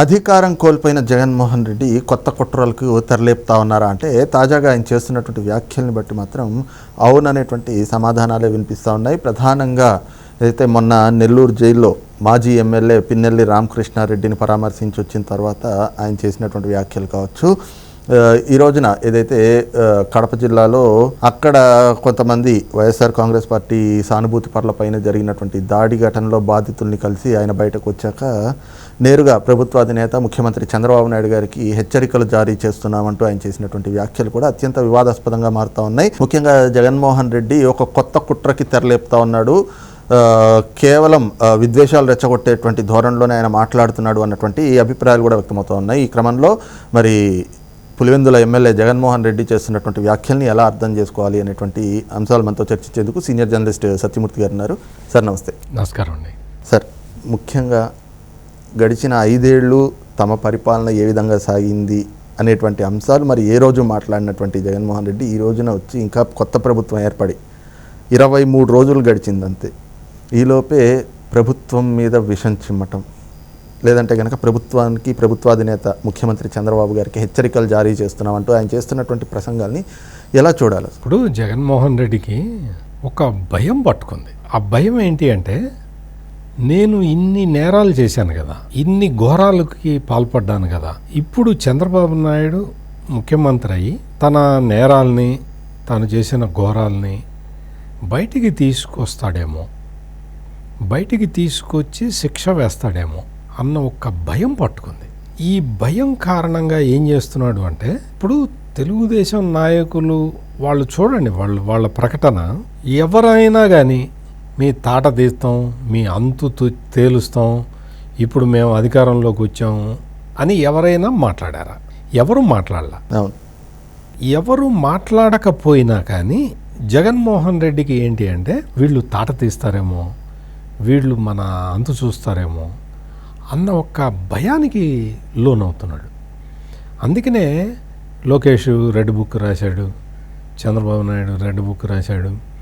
అధికారం కోల్పోయిన జగన్మోహన్ రెడ్డి కొత్త కుట్రలకు తెరలేపుతా ఉన్నారా అంటే తాజాగా ఆయన చేస్తున్నటువంటి వ్యాఖ్యల్ని బట్టి మాత్రం అవుననేటువంటి సమాధానాలే వినిపిస్తూ ఉన్నాయి. ప్రధానంగా అయితే మొన్న నెల్లూరు జైల్లో మాజీ ఎమ్మెల్యే పిన్నెల్లి రామకృష్ణారెడ్డిని పరామర్శించి వచ్చిన తర్వాత ఆయన చేసినటువంటి వ్యాఖ్యలు కావచ్చు. ఈ రోజున ఏదైతే కడప జిల్లాలో అక్కడ కొంతమంది వైఎస్ఆర్ కాంగ్రెస్ పార్టీ సానుభూతి పర్ల పైన జరిగినటువంటి దాడి ఘటనలో బాధితుల్ని కలిసి ఆయన బయటకు వచ్చాక నేరుగా ప్రభుత్వ అధినేత ముఖ్యమంత్రి చంద్రబాబు నాయుడు గారికి హెచ్చరికలు జారీ చేస్తున్నామంటూ ఆయన చేసినటువంటి వ్యాఖ్యలు కూడా అత్యంత వివాదాస్పదంగా మారుతా ఉన్నాయి. ముఖ్యంగా జగన్మోహన్ రెడ్డి ఒక కొత్త కుట్రకి తెరలేపుతా ఉన్నాడు. కేవలం విద్వేషాలు రెచ్చగొట్టేటువంటి ధోరణిలోనే ఆయన మాట్లాడుతున్నాడు అన్నటువంటి అభిప్రాయాలు కూడా వ్యక్తమవుతూ ఉన్నాయి. ఈ క్రమంలో మరి పులివెందుల ఎమ్మెల్యే జగన్మోహన్ రెడ్డి చేస్తున్నటువంటి వ్యాఖ్యల్ని ఎలా అర్థం చేసుకోవాలి అనేటువంటి అంశాలు మనతో చర్చించేందుకు సీనియర్ జర్నలిస్ట్ సత్యమూర్తి గారు ఉన్నారు. సార్ నమస్తే. నమస్కారం అండి. సార్ ముఖ్యంగా గడిచిన ఐదేళ్ళు తమ పరిపాలన ఏ విధంగా సాగింది అనేటువంటి అంశాలు మరి ఏ రోజు మాట్లాడినటువంటి జగన్మోహన్ రెడ్డి ఈ రోజున వచ్చి ఇంకా కొత్త ప్రభుత్వం ఏర్పడి ఇరవై మూడు రోజులు గడిచింది అంతే ఈలోపే ప్రభుత్వం మీద విషం చిమ్మటం లేదంటే కనుక ప్రభుత్వానికి ప్రభుత్వాధినేత ముఖ్యమంత్రి చంద్రబాబు గారికి హెచ్చరికలు జారీ చేస్తున్నామంటూ ఆయన చేస్తున్నటువంటి ప్రసంగాల్ని ఎలా చూడాలి? ఇప్పుడు జగన్మోహన్ రెడ్డికి ఒక భయం పట్టుకుంది. ఆ భయం ఏంటి అంటే నేను ఇన్ని నేరాలు చేశాను కదా ఇన్ని ఘోరాలకి పాల్పడ్డాను కదా ఇప్పుడు చంద్రబాబు నాయుడు ముఖ్యమంత్రి అయ్యి తన నేరాల్ని తాను చేసిన ఘోరాల్ని బయటికి తీసుకొస్తాడేమో బయటికి తీసుకొచ్చి శిక్ష వేస్తాడేమో అన్న ఒక భయం పట్టుకుంది. ఈ భయం కారణంగా ఏం చేస్తున్నాడు అంటే ఇప్పుడు తెలుగుదేశం నాయకులు వాళ్ళు చూడండి వాళ్ళు వాళ్ళ ప్రకటన. ఎవరైనా కానీ మీ తాట తీస్తాం మీ అంతు తేలుస్తాం ఇప్పుడు మేము అధికారంలోకి వచ్చాము అని ఎవరైనా మాట్లాడారా? ఎవరు మాట్లాడలా? ఎవరు మాట్లాడకపోయినా కానీ జగన్మోహన్ రెడ్డికి ఏంటి అంటే వీళ్ళు తాట తీస్తారేమో వీళ్ళు మన అంతు చూస్తారేమో అన్న ఒక్క భయానికి లోనవుతున్నాడు. అందుకనే లోకేష్ రెడ్ బుక్ రాశాడు చంద్రబాబు నాయుడు రెడ్ బుక్ రాశాడు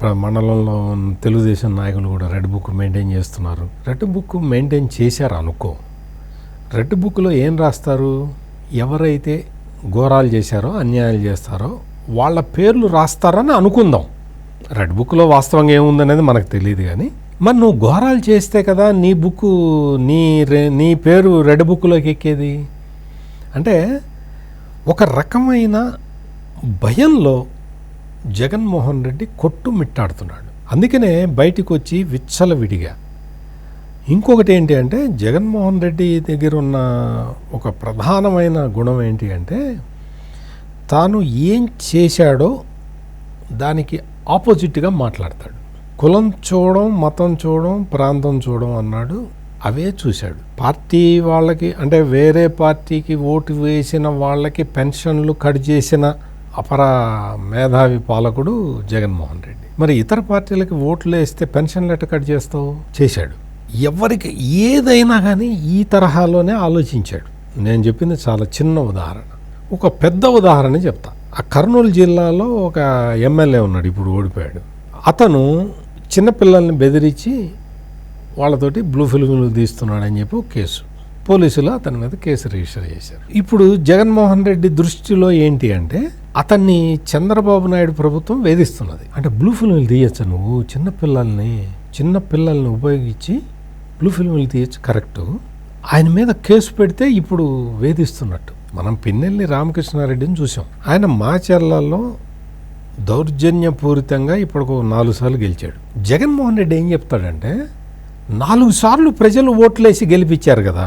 ప్ర- మండలంలో ఉన్న తెలుగుదేశం నాయకులు కూడా రెడ్ బుక్ మెయింటైన్ చేస్తున్నారు. రెడ్ బుక్ మెయింటైన్ చేశారు అనుకో రెడ్ బుక్లో ఏం రాస్తారు? ఎవరైతే ఘోరాలు చేశారో అన్యాయాలు చేస్తారో వాళ్ళ పేర్లు రాస్తారని అనుకుందాం. రెడ్ బుక్లో వాస్తవంగా ఏముందనేది మనకు తెలియదు కానీ మరి నువ్వు ఘోరాలు చేస్తే కదా నీ బుక్ నీ రె- నీ పేరు రెడ్ బుక్లోకి ఎక్కేది? అంటే ఒక రకమైన భయంలో జగన్మోహన్ రెడ్డి కొట్టుమిట్టాడుతున్నాడు. అందుకనే బయటికి వచ్చి విచ్చలవిడిగా ఇంకొకటి ఏంటి అంటే జగన్మోహన్ రెడ్డి దగ్గర ఉన్న ఒక ప్రధానమైన గుణం ఏంటి అంటే తాను ఏం చేశాడో దానికి ఆపోజిట్గా మాట్లాడతాడు. కులం చూడడం మతం చూడడం ప్రాంతం చూడడం అన్నాడు. అవే చూశాడు. పార్టీ వాళ్ళకి అంటే వేరే పార్టీకి ఓటు వేసిన వాళ్ళకి పెన్షన్లు కట్ చేసిన అపర మేధావి పాలకుడు జగన్మోహన్ రెడ్డి. మరి ఇతర పార్టీలకి ఓట్లు వేస్తే పెన్షన్లు ఎట్ట కట్ చేస్తావు? చేశాడు. ఎవరికి ఏదైనా కానీ ఈ తరహాలోనే ఆలోచించాడు. నేను చెప్పింది చాలా చిన్న ఉదాహరణ. ఒక పెద్ద ఉదాహరణ చెప్తా. ఆ కర్నూలు జిల్లాలో ఒక ఎమ్మెల్యే ఉన్నాడు ఇప్పుడు ఓడిపోయాడు. అతను చిన్నపిల్లల్ని బెదిరించి వాళ్ళతోటి బ్లూ ఫిల్మ్లు తీస్తున్నాడని చెప్పి ఒక కేసు. పోలీసులు అతని మీద కేసు రిజిస్టర్ చేశారు. ఇప్పుడు జగన్మోహన్ రెడ్డి దృష్టిలో ఏంటి అంటే అతన్ని చంద్రబాబు నాయుడు ప్రభుత్వం వేధిస్తున్నది. అంటే బ్లూ ఫిల్మ్లు తీయచ్చు నువ్వు చిన్నపిల్లల్ని చిన్న పిల్లల్ని ఉపయోగించి బ్లూ ఫిల్మ్లు తీయచ్చు కరెక్టు. ఆయన మీద కేసు పెడితే ఇప్పుడు వేధిస్తున్నట్టు. మనం పిన్నెల్లి రామకృష్ణారెడ్డిని చూసాం ఆయన మాచర్లలో దౌర్జన్యపూరితంగా ఇప్పుడు నాలుగు సార్లు గెలిచాడు. జగన్మోహన్ రెడ్డి ఏం చెప్తాడంటే నాలుగు సార్లు ప్రజలు ఓట్లేసి గెలిపించారు కదా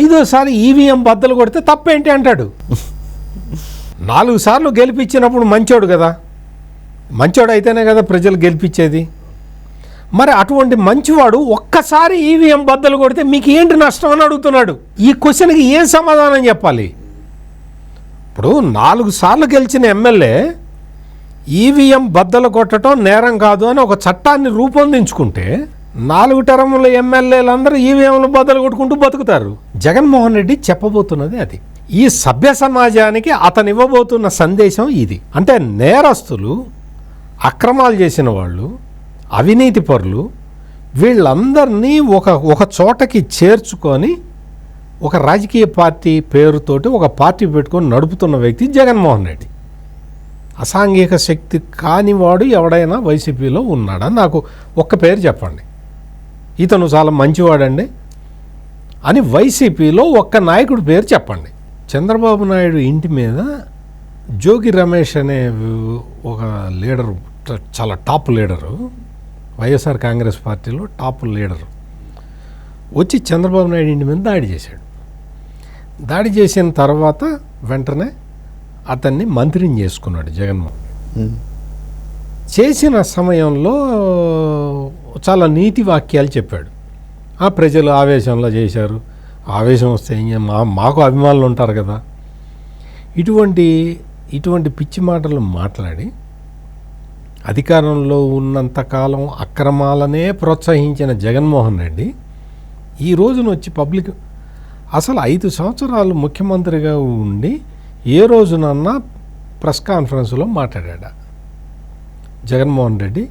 ఐదోసారి ఈవీఎం బద్దలు కొడితే తప్పేంటి అంటాడు? నాలుగు సార్లు గెలిపించినప్పుడు మంచోడు కదా మంచోడు అయితేనే కదా ప్రజలు గెలిపించేది. మరి అటువంటి మంచివాడు ఒక్కసారి ఈవీఎం బద్దలు కొడితే మీకు ఏంటి నష్టం అని అడుగుతున్నాడు? ఈ క్వశ్చన్కి ఏం సమాధానం చెప్పాలి? ఇప్పుడు నాలుగు సార్లు గెలిచిన ఎమ్మెల్యే ఈవీఎం బద్దలు కొట్టడం నేరం కాదు అని ఒక చట్టాన్ని రూపొందించుకుంటే నాలుగు టర్ముల ఎమ్మెల్యేలందరూ ఈవీఎంలు బద్దలు కొట్టుకుంటూ బతుకుతారు. జగన్మోహన్ రెడ్డి చెప్పబోతున్నది అది. ఈ సభ్య సమాజానికి అతను ఇవ్వబోతున్న సందేశం ఇది. అంటే నేరస్తులు అక్రమాలు చేసిన వాళ్ళు అవినీతి పరులు వీళ్ళందరినీ ఒక ఒక చోటకి చేర్చుకొని ఒక రాజకీయ పార్టీ పేరుతోటి ఒక పార్టీ పెట్టుకొని నడుపుతున్న వ్యక్తి జగన్మోహన్ రెడ్డి. అసాంఘిక శక్తి కానివాడు ఎవడైనా వైసీపీలో ఉన్నాడా? నాకు ఒక్క పేరు చెప్పండి. ఇతను చాలా మంచివాడండి. అని వైసీపీలో ఒక్క నాయకుడి పేరు చెప్పండి. చంద్రబాబు నాయుడు ఇంటి మీద జోగి రమేష్ అనే ఒక లీడరు చాలా టాప్ లీడరు వైఎస్ఆర్ కాంగ్రెస్ పార్టీలో టాప్ లీడరు. వచ్చి చంద్రబాబు నాయుడు ఇంటి మీద దాడి చేశాడు. దాడి చేసిన తర్వాత వెంటనే అతన్ని మంత్రిని చేసుకున్నాడు జగన్మోహన్. చేసిన సమయంలో చాలా నీతి వాక్యాలు చెప్పాడు ఆ ప్రజలు ఆవేశంలో చేశారు ఆవేశం వస్తే? మా మాకు అభిమానులు ఉంటారు కదా ఇటువంటి ఇటువంటి పిచ్చి మాటలు మాట్లాడి అధికారంలో ఉన్నంతకాలం అక్రమాలనే ప్రోత్సహించిన జగన్మోహన్ రెడ్డి ఈ రోజున వచ్చి పబ్లిక్ అసలు ఐదు సంవత్సరాలు ముఖ్యమంత్రిగా ఉండి ఏ రోజునన్నా ప్రెస్ కాన్ఫరెన్స్లో మాట్లాడా జగన్మోహన్ రెడ్డి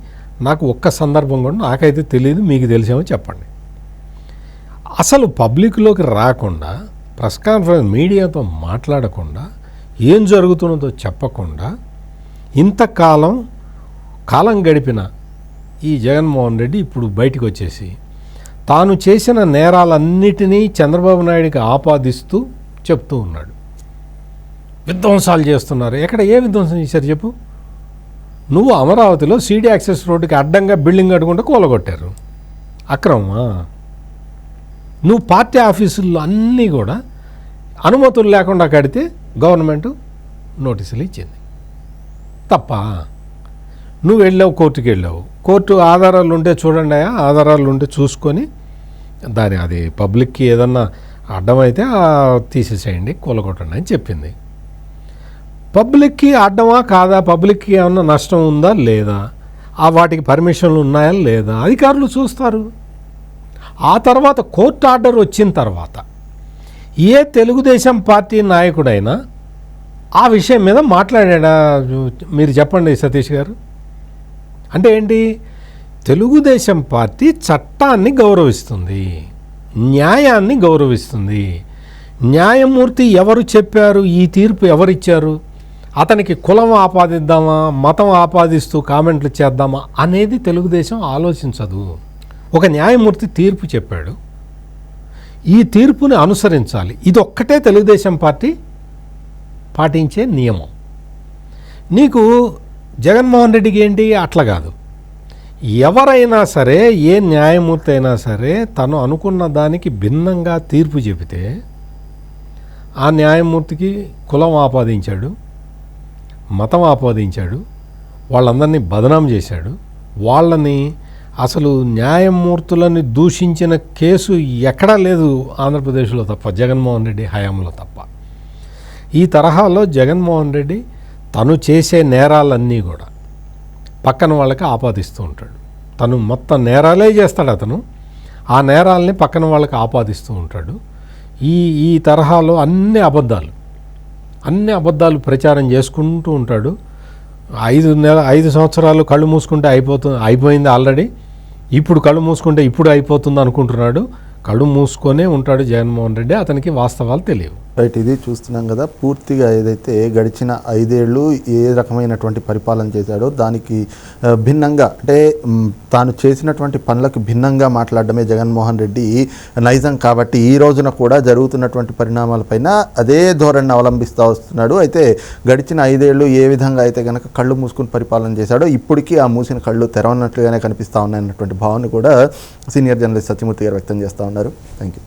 నాకు ఒక్క సందర్భం కూడా నాకైతే తెలియదు మీకు తెలిసేమో చెప్పండి. అసలు పబ్లిక్లోకి రాకుండా ప్రెస్ కాన్ఫరెన్స్ మీడియాతో మాట్లాడకుండా ఏం జరుగుతున్నదో చెప్పకుండా ఇంతకాలం కాలం గడిపిన ఈ జగన్మోహన్ రెడ్డి ఇప్పుడు బయటకు వచ్చేసి తాను చేసిన నేరాలన్నిటినీ చంద్రబాబు నాయుడికి ఆపాదిస్తూ చెప్తూ ఉన్నాడు. విధ్వంసాలు చేస్తున్నారు. ఎక్కడ ఏ విధ్వంసం చేశారు చెప్పు? నువ్వు అమరావతిలో సీడీ యాక్సెస్ రోడ్డుకి అడ్డంగా బిల్డింగ్ కట్టుకుంటే కూలగొట్టారు. అక్రమమా? నువ్వు పార్టీ ఆఫీసుల్లో అన్నీ కూడా అనుమతులు లేకుండా కడితే గవర్నమెంట్ నోటీసులు ఇచ్చింది. తప్ప? నువ్వు వెళ్ళావు కోర్టుకి వెళ్ళావు. కోర్టు ఆధారాలు ఉంటే చూడండి అయ్యా ఆధారాలు ఉంటే చూసుకొని దాని అది పబ్లిక్కి ఏదన్నా అడ్డమైతే తీసేసేయండి కూలగొట్టండి అని చెప్పింది. పబ్లిక్కి ఆడమా కాదా? పబ్లిక్కి ఏమన్నా నష్టం ఉందా? లేదా. ఆ వాటికి పర్మిషన్లు ఉన్నాయా? లేదా. అధికారులు చూస్తారు. ఆ తర్వాత కోర్టు ఆర్డర్ వచ్చిన తర్వాత ఏ తెలుగుదేశం పార్టీ నాయకుడైనా ఆ విషయం మీద మాట్లాడా మీరు చెప్పండి సతీష్ గారు. అంటే ఏంటి? తెలుగుదేశం పార్టీ చట్టాన్ని గౌరవిస్తుంది. న్యాయాన్ని గౌరవిస్తుంది. న్యాయమూర్తి ఎవరు చెప్పారు? ఈ తీర్పు ఎవరిచ్చారు? అతనికి కులం ఆపాదిద్దామా మతం ఆపాదిస్తూ కామెంట్లు చేద్దామా అనేది తెలుగుదేశం ఆలోచించదు. ఒక న్యాయమూర్తి తీర్పు చెప్పాడు. ఈ తీర్పుని అనుసరించాలి. ఇది ఒక్కటే తెలుగుదేశం పార్టీ పాటించే నియమం. నీకు జగన్మోహన్ రెడ్డికి ఏంటి? అట్లా కాదు. ఎవరైనా సరే ఏ న్యాయమూర్తి అయినా సరే తను అనుకున్న దానికి భిన్నంగా తీర్పు చెబితే ఆ న్యాయమూర్తికి కులం ఆపాదించాడు. మతం ఆపాదించాడు వాళ్ళందరినీ బదనాం చేశాడు. వాళ్ళని అసలు న్యాయమూర్తులని దూషించిన కేసు ఎక్కడా లేదు ఆంధ్రప్రదేశ్లో తప్ప జగన్మోహన్ రెడ్డి హయాంలో తప్ప. ఈ తరహాలో జగన్మోహన్ రెడ్డి తను చేసే నేరాలన్నీ కూడా పక్కన వాళ్ళకి ఆపాదిస్తూ ఉంటాడు. తను మొత్తం నేరాలే చేస్తాడు అతను. ఆ నేరాలని పక్కన వాళ్ళకి ఆపాదిస్తూ ఉంటాడు. ఈ ఈ తరహాలో అన్ని అబద్ధాలు. అన్ని అబద్ధాలు ప్రచారం చేసుకుంటూ ఉంటాడు. ఐదు నెల ఐదు సంవత్సరాలు కళ్ళు మూసుకుంటే అయిపోతుంది అయిపోయింది ఆల్రెడీ. ఇప్పుడు కళ్ళు మూసుకుంటే ఇప్పుడు అయిపోతుంది అనుకుంటున్నాడు. కళ్ళు మూసుకొనే ఉంటాడు జగన్మోహన్ రెడ్డి. అతనికి వాస్తవాలు తెలియవు. రైట్ ఇది చూస్తున్నాం కదా పూర్తిగా ఏదైతే గడిచిన ఐదేళ్ళు ఏ రకమైనటువంటి పరిపాలన చేశాడో దానికి భిన్నంగా అంటే తాను చేసినటువంటి పనులకు భిన్నంగా మాట్లాడడమే జగన్మోహన్ రెడ్డి నైజం కాబట్టి ఈ రోజున కూడా జరుగుతున్నటువంటి పరిణామాలపైన అదే ధోరణిని అవలంబిస్తూ వస్తున్నాడు. అయితే గడిచిన ఐదేళ్ళు ఏ విధంగా అయితే కనుక కళ్ళు మూసుకుని పరిపాలన చేశాడో ఇప్పటికీ ఆ మూసిన కళ్ళు తెరవనట్లుగానే కనిపిస్తూ ఉన్నాయన్నటువంటి భావన కూడా సీనియర్ జర్నలిస్ట్ సత్యమూర్తి గారు వ్యక్తం చేస్తూ ఉన్నారు. Thank you